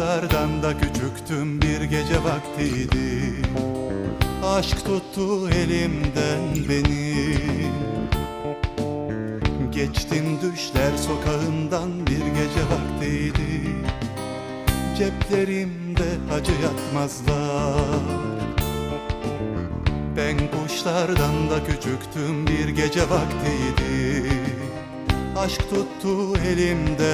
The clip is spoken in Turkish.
kuşlardan da küçüktüm bir gece vaktiydi. Aşk tuttu elimden beni. Geçtim düşler sokağından bir gece vaktiydi. Ceplerimde acı yatmazlar. Ben kuşlardan da küçüktüm bir gece vaktiydi. Aşk tuttu elimden